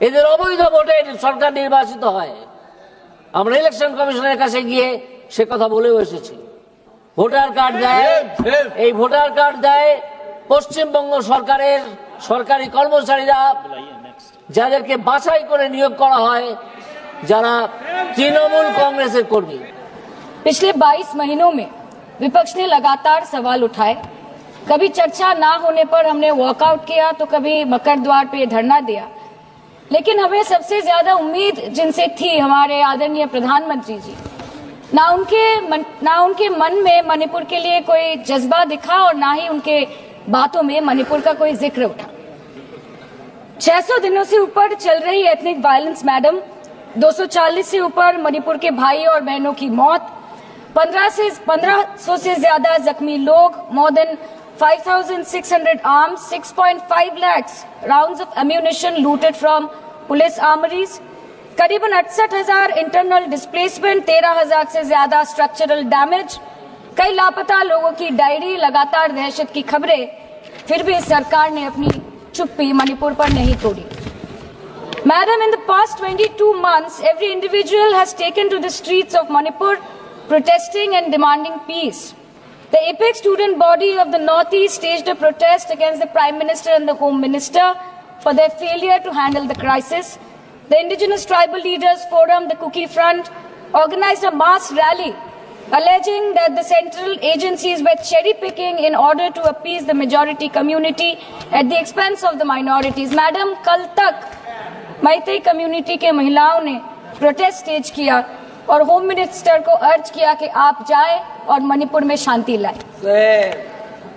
এদের অবৈধ ভোটে সরকার নির্বাচিত হয় আমরা ইলেকশন কমিশনের কাছে গিয়ে সে কথা বলেও এসেছি ভোটার কার্ড দেয় এই ভোটার কার্ড দেয় পশ্চিমবঙ্গ সরকারের সরকারি কর্মচারীরা যাদেরকে বাছাই করে নিয়োগ করা হয় যারা তৃণমূল কংগ্রেসের কর্মী पिछले 22 महीनों में विपक्ष ने लगातार सवाल उठाए कभी चर्चा ना होने पर हमने वॉकआउट किया तो कभी मकर द्वार पे धरना दिया लेकिन हमें सबसे ज़्यादा उम्मीद जिनसे थी हमारे आदरणीय प्रधानमंत्री जी ना उनके मन, ना उनके मन में मणिपुर के लिए कोई जज्बा दिखा और ना ही उनके बातों में मणिपुर का कोई ज़िक्र उठा। 600 दिनों से ऊपर चल रही एथनिक वायलेंस मैडम। 240 से ऊपर मणिपुर के भाई और बहनों की मौत। 15 से 1500 से ज़्यादा जख्मी लोग more than 5,600 arms, 6.5 lakhs rounds of ammunition looted from police armories, करीबन अड़सठ हज़ार इंटरनल डिस्प्लेसमेंट तेरह हज़ार से ज़्यादा स्ट्रक्चरल डैमेज कई लापता लोगों की डायरी लगातार दहशत की खबरें फिर भी सरकार ने अपनी चुप्पी मणिपुर पर नहीं तोड़ी Madam, in the past 22 months, every individual has taken to the streets of Manipur protesting and demanding peace. The apex student body of the Northeast staged a protest against the Prime Minister and the Home Minister for their failure to handle the crisis. The Indigenous Tribal Leaders Forum, the Cookie Front, organized a mass rally alleging that the central agencies were cherry picking in order to appease the majority community at the expense of the minorities. Madam, कल तक Meitei community के महिलाओं ने protest stage किया और home minister को अर्ज किया कि आप जाएं और मणिपुर में शांति लाएं।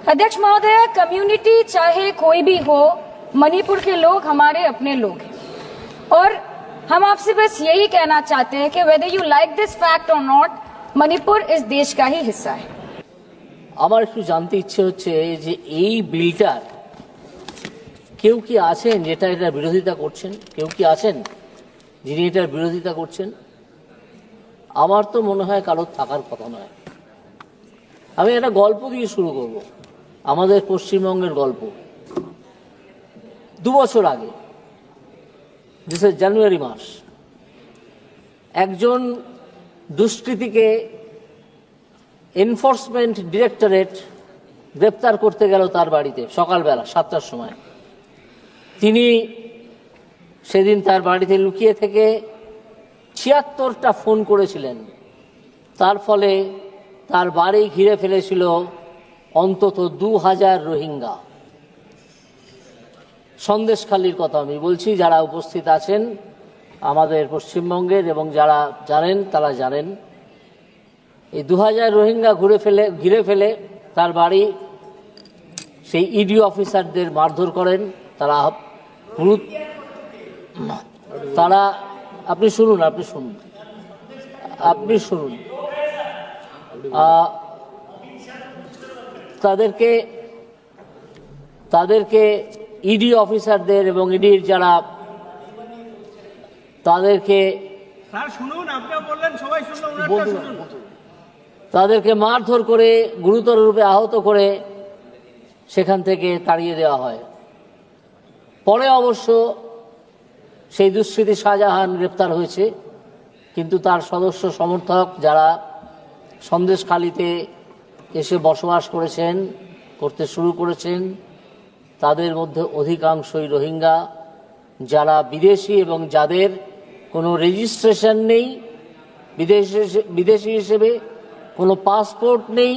अध्यक्ष महोदय कम्युनिटी चाहे कोई भी हो मणिपुर के लोग हमारे अपने लोग हैं और हम आपसे बस यही कहना चाहते हैं कि whether you like this fact और नॉट मणिपुर इस देश का ही हिस्सा है আমার একটু জানতে ইচ্ছে হচ্ছে যে এই বিলটার কেউ কি আছেন যেটা এটার বিরোধিতা করছেন কেউ কি আছেন যিনি এটার বিরোধিতা করছেন আমার তো মনে হয় কারোর থাকার কথা নয়। আমি একটা গল্প দিয়ে শুরু করব। আমাদের পশ্চিমবঙ্গের গল্প। দু বছর আগে দিস জানুয়ারি মাস, একজন দুষ্কৃতীকে এনফোর্সমেন্ট ডিরেক্টরেট গ্রেপ্তার করতে গেল তার বাড়িতে সকালবেলা, সাতটার সময়। তিনি সেদিন তার বাড়িতে লুকিয়ে থেকে ছিয়াত্তরটা ফোন করেছিলেন। তার ফলে তার বাড়ি ঘিরে ফেলেছিল অন্তত দু হাজার রোহিঙ্গা। সন্দেশখালির কথা আমি বলছি, যারা উপস্থিত আছেন আমাদের পশ্চিমবঙ্গের এবং যারা জানেন তারা জানেন। এই দু হাজার রোহিঙ্গা ঘুরে ফেলে, ঘিরে ফেলে তার বাড়ি সেই ইডি অফিসারদের মারধর করেন। তারা তারা আপনি শুনুন আপনি শুনুন। আপনি শুনুন। তাদেরকে তাদেরকে ইডি অফিসারদের এবং ইডির যারা তাদেরকে তাদেরকে মারধর করে গুরুতর রূপে আহত করে সেখান থেকে তাড়িয়ে দেওয়া হয়। পরে অবশ্য সেই দুষ্কৃতী শাহজাহান গ্রেপ্তার হয়েছে কিন্তু তার সদস্য সমর্থক যারা সন্দেশখালিতে এসে বসবাস করেছেন করতে শুরু করেছেন তাদের মধ্যে অধিকাংশই রোহিঙ্গা যারা বিদেশি এবং যাদের কোনো রেজিস্ট্রেশন নেই বিদেশি বিদেশি হিসেবে কোনো পাসপোর্ট নেই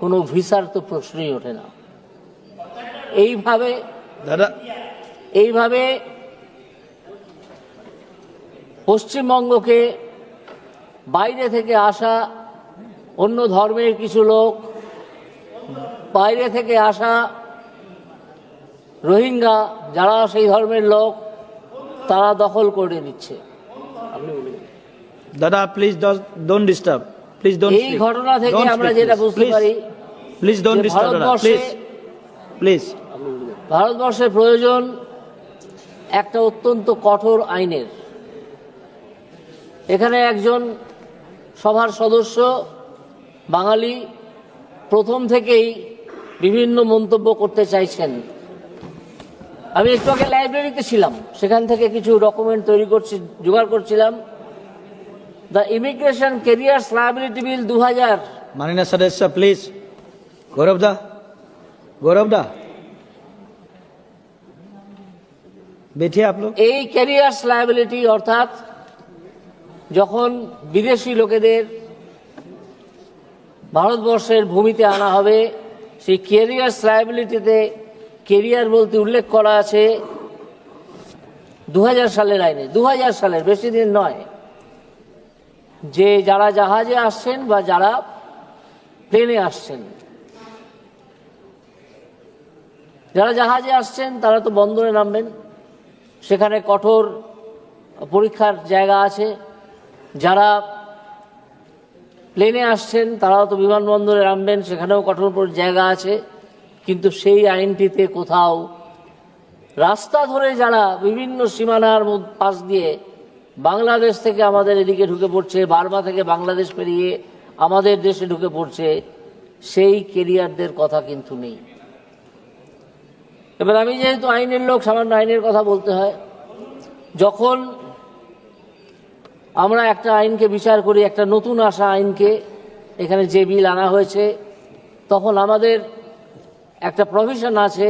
কোনো ভিসার তো প্রশ্নই ওঠে না। এইভাবে দাদা এইভাবে পশ্চিমবঙ্গকে বাইরে থেকে আসা অন্য ধর্মের কিছু লোক বাইরে থেকে আসা রোহিঙ্গা যারা সেই ধর্মের লোক তারা দখল করে নিচ্ছে। দাদা please don't disturb please don't এই ঘটনা থেকে আমরা যেটা বুঝতে পারি please don't disturb please please ভারতবর্ষের প্রয়োজন একটা অত্যন্ত কঠোর আইনের। এখানে একজন সভার সদস্য বাঙালি প্রথম থেকেই বিভিন্ন মন্তব্য করতে চাইছেন। আমি একটু আগে লাইব্রেরিতে ছিলাম সেখান থেকে কিছু ডকুমেন্ট তৈরি করছি জোগাড় করছিলাম। The immigration carrier liability bill দু হাজার মানিনা সদস্য প্লিজ। গৌরব দা গৌরব দা। আপনি এই ক্যারিয়ার্স লাইবিলিটি অর্থাৎ যখন বিদেশি লোকেদের ভারতবর্ষের ভূমিতে আনা হবে, সেই ক্যারিয়ার্স লায়াবিলিটিতে কেরিয়ার বলতে উল্লেখ করা আছে দু হাজার সালের আইনে। দু হাজার সালের, বেশি দিন নয়। যে যারা জাহাজে আসছেন বা যারা প্লেনে আসছেন, যারা জাহাজে আসছেন, তারা তো বন্দরে নামবেন। সেখানে কঠোর পরীক্ষার জায়গা আছে। যারা প্লেনে আসছেন, তারাও তো বিমানবন্দরে নামবেন, সেখানেও কঠোর জায়গা আছে, কিন্তু সেই আইনটিতে কোথাও রাস্তা ধরে যারা বিভিন্ন সীমানার পাশ দিয়ে বাংলাদেশ থেকে আমাদের এদিকে ঢুকে পড়ছে, বার্মা থেকে বাংলাদেশ পেরিয়ে আমাদের দেশে ঢুকে পড়ছে, সেই কেরিয়ারদের কথা কিন্তু নেই। এবার আমি যেহেতু আইনের লোক, সামান্য আইনের কথা বলতে হয়, যখন আমরা একটা আইনকে বিচার করি, একটা নতুন আসা আইনকে, এখানে যে বিল আনা হয়েছে, তখন আমাদের একটা প্রভিশন আছে,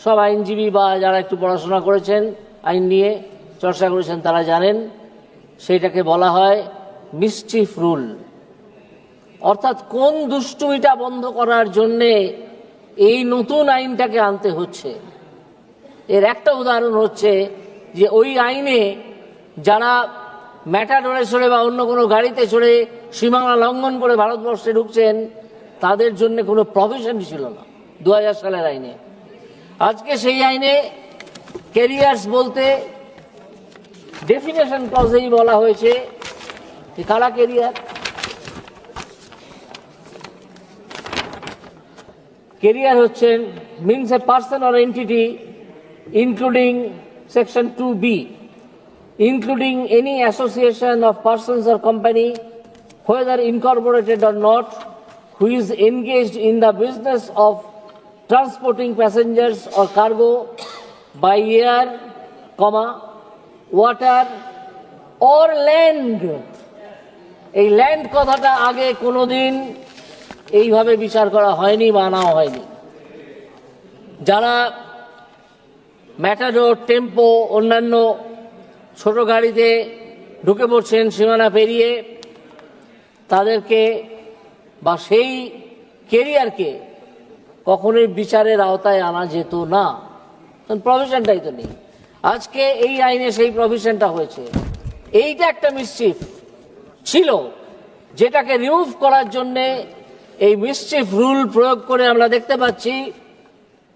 সব আইনজীবী বা যারা একটু পড়াশোনা করেছেন আইন নিয়ে চর্চা করেছেন তারা জানেন, সেইটাকে বলা হয় মিসচিফ রুল অর্থাৎ কোন দুষ্টুমিটা বন্ধ করার জন্যে এই নতুন আইনটাকে আনতে হচ্ছে। এর একটা উদাহরণ হচ্ছে যে ওই আইনে যারা ম্যাটাডোরে চড়ে বা অন্য কোনো গাড়িতে চড়ে সীমানা লঙ্ঘন করে ভারতবর্ষে ঢুকছেন, তাদের জন্য কোনো প্রভিশন ছিল না দু হাজার সালের আইনে। আজকে সেই আইনে ক্যারিয়ার্স বলতে ডেফিনেশন ক্লজেই বলা হয়েছে যে কারা ক্যারিয়ার কেরিয়ার হচ্ছেন means a person or entity including section two B including any association of persons or company, whether incorporated or not, who is engaged in the business of transporting passengers or cargo by air, comma, water or land. এই land কথাটা আগে কোনোদিন এইভাবে বিচার করা হয়নি বা আনাও হয়নি যারা ম্যাটাডোর টেম্পো অন্যান্য ছোট গাড়িতে ঢুকে পড়ছেন সীমানা পেরিয়ে, তাদেরকে বা সেই কেরিয়ারকে কখনোই বিচারের আওতায় আনা যেত না। প্রভিশনটাই তো নেই। আজকে এই আইনে সেই প্রভিশনটা হয়েছে। এইটা একটা মিসচিফ ছিল, যেটাকে রিমুভ করার জন্যে এই মিসচিফ রুল প্রয়োগ করে আমরা দেখতে পাচ্ছি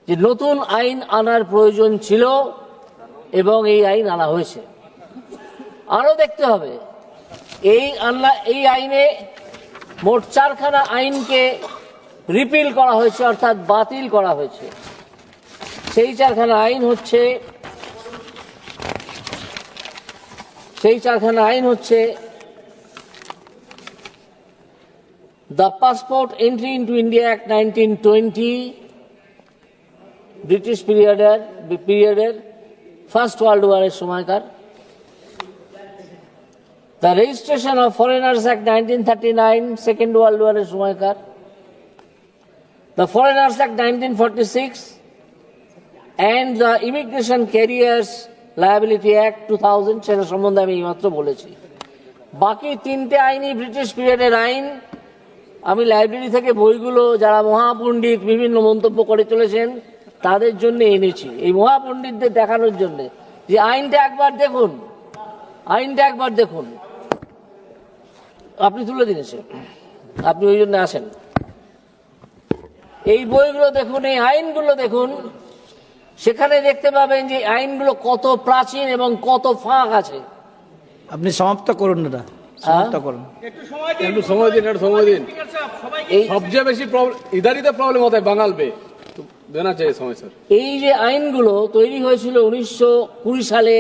যে নতুন আইন আনার প্রয়োজন ছিল এবং এই আইন আনা হয়েছে। আরও দেখতে হবে। এই আনলা এই আইনে মোট চারখানা আইনকে রিপিল করা হয়েছে, অর্থাৎ বাতিল করা হয়েছে। সেই চারখানা আইন হচ্ছে, সেই চারখানা আইন হচ্ছে the passport entry into India act nineteen twenty British পিরিয়ডের পিরিয়ডের ফার্স্ট ওয়ার্ল্ড ওয়ারের সময়কার। The registration of foreigners act nineteen thirty nine second world ওয়ারের সময়কার the foreigners act nineteen forty six and the immigration carriers liability act two thousand সেটা সম্বন্ধে আমি এইমাত্র বলেছি। বাকি তিনটে আইনই ব্রিটিশ পিরিয়ডের আইন, আমি লাইব্রেরি থেকে বইগুলো যারা মহাপণ্ডিত বিভিন্ন মন্তব্য করে চলেছেন, তাদের জন্য এনেছি। এই মহাপণ্ডিতদের দেখানোর জন্য যে আইনটা একবার দেখুন, আইনটা একবার দেখুন। আপনি তুলে দিন আপনি ওই জন্য আসেন। এই বইগুলো দেখুন এই আইনগুলো দেখুন সেখানে দেখতে পাবেন যে আইনগুলো কত প্রাচীন এবং কত ফাঁক আছে। আপনি সমাপ্ত করুন দাদা সমাপ্ত করুন। একটু সময় দিন একটু সময় দিন এই সবচেয়ে বেশি প্রবলেম ইধারই তো প্রবলেম হতে বাঙাল পে তো দেনা চাই সময় এই যে আইনগুলো তৈরি হয়েছিল উনিশশো কুড়ি সালে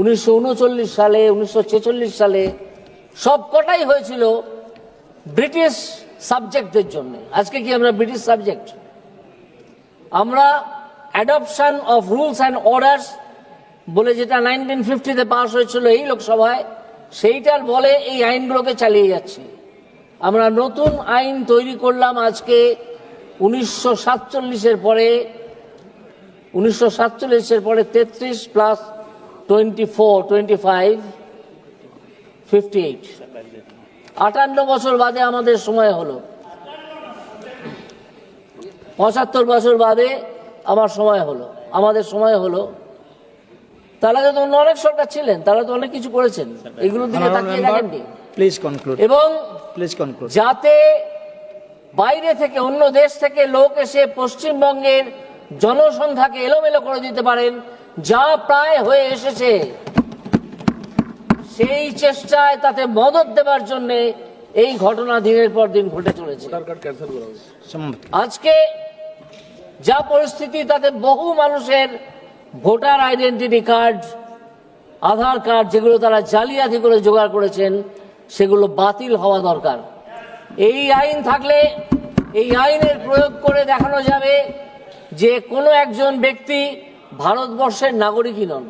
উনিশশো উনচল্লিশ সালে উনিশশো ছেচল্লিশ সালে সবকটাই হয়েছিল ব্রিটিশ সাবজেক্টদের জন্য। আজকে কি আমরা ব্রিটিশ সাবজেক্ট? আমরা adoption of rules and orders বলে যেটা নাইনটিন ফিফটিতে পাশ হয়েছিল এই লোকসভায়, সেইটার বলে এই আইনগুলোকে চালিয়ে যাচ্ছে। আমরা নতুন আইন তৈরি করলাম আজকে উনিশশো সাতচল্লিশের পরে, উনিশশো সাতচল্লিশের পরে তেত্রিশ plus twenty four twenty five fifty eight আটান্ন বছর বাদে আমাদের সময় হলো। পঁচাত্তর বছর বাদে আমার সময় হলো। আমাদের সময় হলো। তার আগে তো অন্য অনেক সরকার ছিলেন তারা তো অনেক কিছু করেছেন। এগুলোর দিকে তাকিয়ে দেখেননি প্লিজ কনক্লুড এবং প্লিজ কনক্লুড যাতে বাইরে থেকে অন্য দেশ থেকে লোক এসে পশ্চিমবঙ্গের জনসংখ্যাকে এলোমেলো করে দিতে পারেন যা প্রায় হয়ে এসেছে। সেই চেষ্টায় তাতে মদত দেবার জন্য এই ঘটনা দিনের পর দিন ঘটে চলেছে। আজকে যা পরিস্থিতি তাতে বহু মানুষের voter identity card Aadhaar card যেগুলো তারা জালিয়াতি করে জোগাড় করেছেন সেগুলো বাতিল হওয়া দরকার। এই আইন থাকলে এই আইনের প্রয়োগ করে দেখানো যাবে যে কোনো একজন ব্যক্তি ভারতবর্ষের নাগরিকই নন।